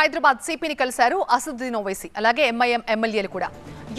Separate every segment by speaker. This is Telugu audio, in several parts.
Speaker 1: హైదరాబాద్ సిపిని కలిశారు అసదుద్దీన్ ఓవైసీ అలాగే ఎంఐఎం ఎమ్మెల్యేలు కూడా.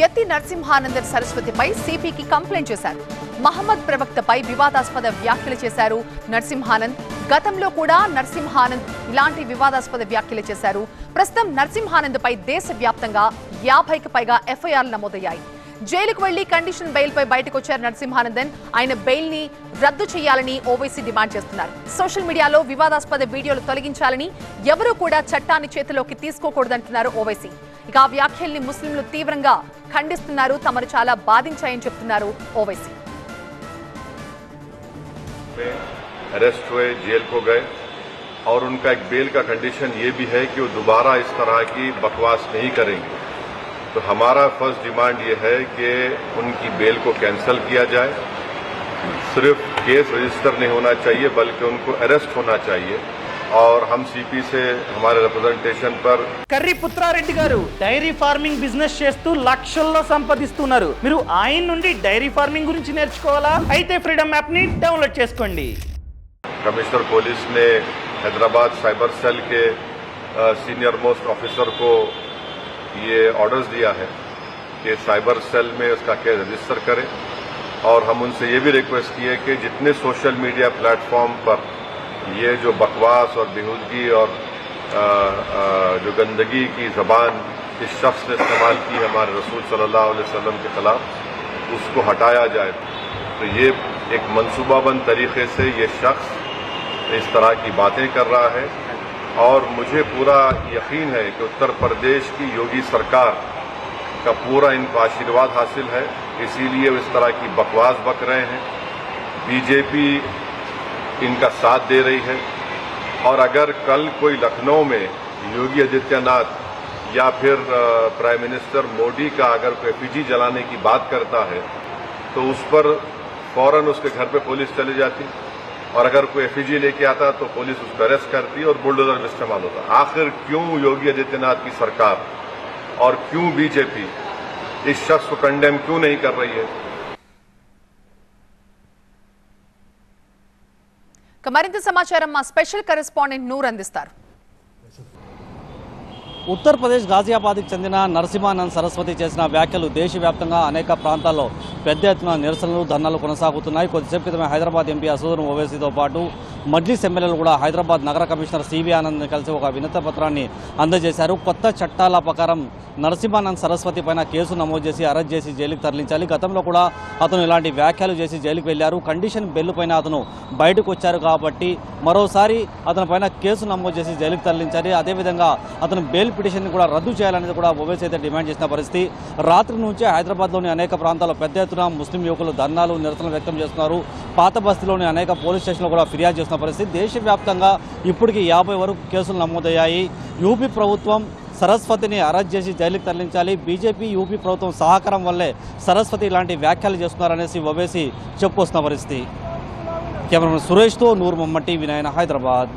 Speaker 1: ఎత్తి నరసింహానందర్ సరస్వతిపై సిపికి కంప్లైంట్ చేశారు. మహమ్మద్ ప్రవక్తపై వివాదాస్పద వ్యాఖ్యలు చేశారు నరసింహానంద్. గతంలో కూడా నరసింహానంద్ ఇలాంటి వివాదాస్పద వ్యాఖ్యలు చేశారు. ప్రస్తుతం నరసింహానంద్ పై దేశవ్యాప్తంగా యాభైకి పైగా ఎఫ్ఐఆర్లు నమోదయ్యాయి. జైలుకు వెళ్లి కండిషన్ బెయిల్ పై బయటకు వచ్చారు నరసింహానందన్ ఆయన బెయిల్ ని రద్దు చేయాలని ఓవైసీ డిమాండ్ చేస్తున్నారు సోషల్ మీడియాలో వివాదాస్పద వీడియోలు తొలగించాలని ఎవరూ కూడా చట్టాన్ని చేతిలోకి తీసుకోకూడదంటున్నారు ఓవైసీ ఇక ఆ వ్యాఖ్యల్ని ముస్లింలు తీవ్రంగా ఖండిస్తున్నారు తమను చాలా బాధించాయని చెప్తున్నారు ఓవైసీ
Speaker 2: में अरेस्ट हुए जेल को गए और उनका एक बेल का कंडीशन ये भी है कि वो दोबारा इस तरह की बकवास नहीं करेंगे तो हमारा फर्स्ट डिमांड ये है कि उनकी बेल को कैंसिल किया जाए सिर्फ केस रजिस्टर नहीं होना चाहिए बल्कि उनको अरेस्ट होना चाहिए और हम सीपी से हमारे रिप्रेजेंटेशन पर
Speaker 3: కర్రీ పుత్రారెడ్డి గారు డైరీ ఫార్మింగ్ బిజినెస్ చేస్తూ లక్షల్లో సంపాదిస్తున్నారు మీరు ఆయన నుండి డైరీ ఫార్మింగ్ గురించి నేర్చుకోవాలా అయితే ఫ్రీడమ్ యాప్ ని డౌన్లోడ్ చేసుకోండి
Speaker 2: कमिश्नर पुलिस ने हैदराबाद साइबर सेल के अ, सीनियर मोस्ट ऑफिसर को یہ آرڈرز دیا ہے کہ سائبر سیل میں اس کا کیس رجسٹر کریں اور ہم ان سے یہ بھی ریکویسٹ کیے کہ جتنے سوشل میڈیا پلیٹ فارم پر یہ جو بکواس اور بےحودگی اور جو گندگی کی زبان اس شخص نے استعمال کی ہمارے رسول صلی اللہ علیہ وسلم کے خلاف اس کو ہٹایا جائے تو یہ ایک منصوبہ بند طریقے سے یہ شخص اس طرح کی باتیں کر رہا ہے اور مجھے پورا یقین ہے کہ اتر پردیش کی یوگی سرکار کا پورا ان کو آشیرواد حاصل ہے۔ اسی لیے اس طرح کی بکواس بک رہے ہیں۔ بی جے پی ان کا ساتھ دے رہی ہے۔ اور اگر کل کوئی لکھنؤ میں یوگی آدتیہ ناتھ یا پھر پرائم منسٹر مودی کا اگر کوئی پی جی جلانے کی بات کرتا ہے تو اس پر فوراً اس کے گھر پہ پولیس چلی جاتی۔ اور اگر کوئی ایف لے کے آتا تو پولیس اس کو اریسٹ کرتی اور بلڈوزر استعمال ہوتا۔ آخر کیوں یوگی آدتیہ کی سرکار اور کیوں
Speaker 1: بی
Speaker 2: جے پی اس شخص کو کنڈیم کیوں نہیں کر رہی ہے؟
Speaker 1: మరింత సమాచారం మా స్పెషల్ కరెస్పాండెంట్ నూర్ అందిస్తారు
Speaker 4: ఉత్తరప్రదేశ్ గాజియాబాద్కి చెందిన నరసింహానంద్ సరస్వతి చేసిన వ్యాఖ్యలు దేశవ్యాప్తంగా అనేక ప్రాంతాల్లో పెద్ద ఎత్తున నిరసనలు ధర్నాలు కొనసాగుతున్నాయి. కొద్దిసేపు క్రితమే హైదరాబాద్ ఎంపీ అసూదన్ ఓవైసీతో పాటు మజ్లీస్ ఎమ్మెల్యేలు కూడా హైదరాబాద్ నగర కమిషనర్ సివి ఆనంద్ కలిసి ఒక వినతి పత్రాన్ని అందజేశారు. కొత్త చట్టాల ప్రకారం నరసింహానంద్ సరస్వతి పైన కేసు నమోదు చేసి అరెస్ట్ చేసి జైలుకి తరలించాలి. గతంలో కూడా అతను ఇలాంటి వ్యాఖ్యలు చేసి జైలుకి వెళ్ళారు కండిషన్ బెల్ పైన అతను బయటకు వచ్చారు కాబట్టి మరోసారి అతని పైన కేసు నమోదు చేసి జైలుకి తరలించాలి. అదేవిధంగా అతను బెయిల్ పిటిషన్ కూడా రద్దు చేయాలనేది కూడా ఓవైసీ అయితే డిమాండ్ చేసిన పరిస్థితి. రాత్రి నుంచే హైదరాబాద్లోని అనేక ప్రాంతాల్లో పెద్ద ఎత్తున ముస్లిం యువకులు ధర్నాలు నిరసనలు వ్యక్తం చేస్తున్నారు. పాత బస్తీలోని అనేక పోలీస్ స్టేషన్లు కూడా ఫిర్యాదు చేస్తున్న పరిస్థితి. దేశవ్యాప్తంగా ఇప్పటికి యాభై వరకు కేసులు నమోదయ్యాయి. యూపీ ప్రభుత్వం సరస్వతిని అరెస్ట్ చేసి జైలుకి తరలించాలి. బీజేపీ యూపీ ప్రభుత్వం సహకారం వల్లే సరస్వతి ఇలాంటి వ్యాఖ్యలు చేస్తున్నారనేసి ఒవేసి చెప్పుకొస్తున్న పరిస్థితి. కెమెరామెన్ సురేష్తో నూరు మమ్మటి వినాయన హైదరాబాద్.